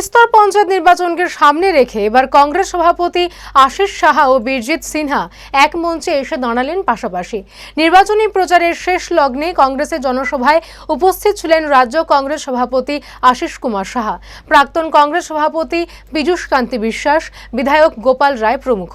ত্রিস্তর পঞ্চায়েত নির্বাচনকে সামনে রেখে এবার কংগ্রেস সভাপতি আশিস সাহা ও বীরজিৎ সিনহা এক মঞ্চে এসে দাঁড়ালেন পাশাপাশি। নির্বাচনী প্রচারের শেষ লগ্নে কংগ্রেসের জনসভায় উপস্থিত ছিলেন রাজ্য কংগ্রেস সভাপতি আশিস কুমার সাহা, প্রাক্তন কংগ্রেস সভাপতি পীযুষ কান্তি বিশ্বাস, বিধায়ক গোপাল রায় প্রমুখ।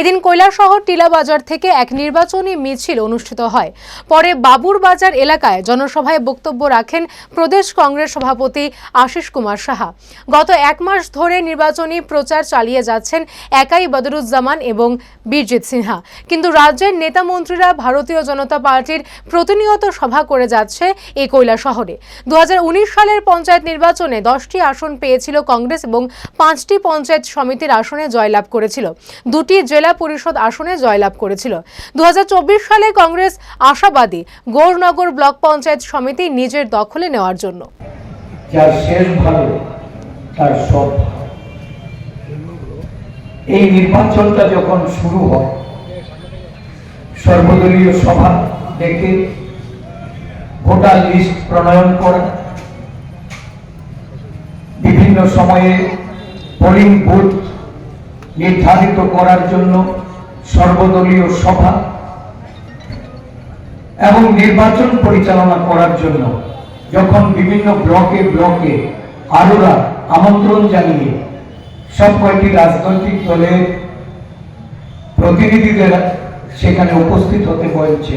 এদিন কৈলাসহর টিলাবাজার থেকে এক নির্বাচনী মিছিল অনুষ্ঠিত হয়। পরে বাবুর বাজার এলাকায় জনসভায় বক্তব্য রাখেন প্রদেশ কংগ্রেস সভাপতি আশিস কুমার সাহা। গত এক মাস ধরে নির্বাচনী প্রচার চালিয়ে যাচ্ছেন একাই বদরুজ্জামান এবং বীরজিৎ সিনহা। কিন্তু রাজ্যের নেতা মন্ত্রীরা ভারতীয় জনতা পার্টির প্রতিনিয়ত সভা করে যাচ্ছে এই কৈলা শহরে দু হাজার উনিশ সালের পঞ্চায়েত নির্বাচনে দশটি আসন পেয়েছিল কংগ্রেস এবং পাঁচটি পঞ্চায়েত সমিতির আসনে জয়লাভ করেছিল। দুটি জেলা পরিষদ আসনে জয়লাভ করেছিল। দু সালে কংগ্রেস আশাবাদী গৌরনগর ব্লক পঞ্চায়েত সমিতি নিজের দখলে নেওয়ার জন্য। এই নির্বাচনটা যখন শুরু হয়, সর্বদলীয় সভা ডেকে ভোটার লিস্ট প্রণয়ন করা, বিভিন্ন সময়ে পোলিং বুথ নির্ধারিত করার জন্য সর্বদলীয় সভা এবং নির্বাচন পরিচালনা করার জন্য যখন বিভিন্ন ব্লকে ব্লকে আরোরা আমন্ত্রণ জানিয়ে সব কয়েকটি রাজনৈতিক দলের প্রতিনিধিদের সেখানে উপস্থিত হতে বলছে।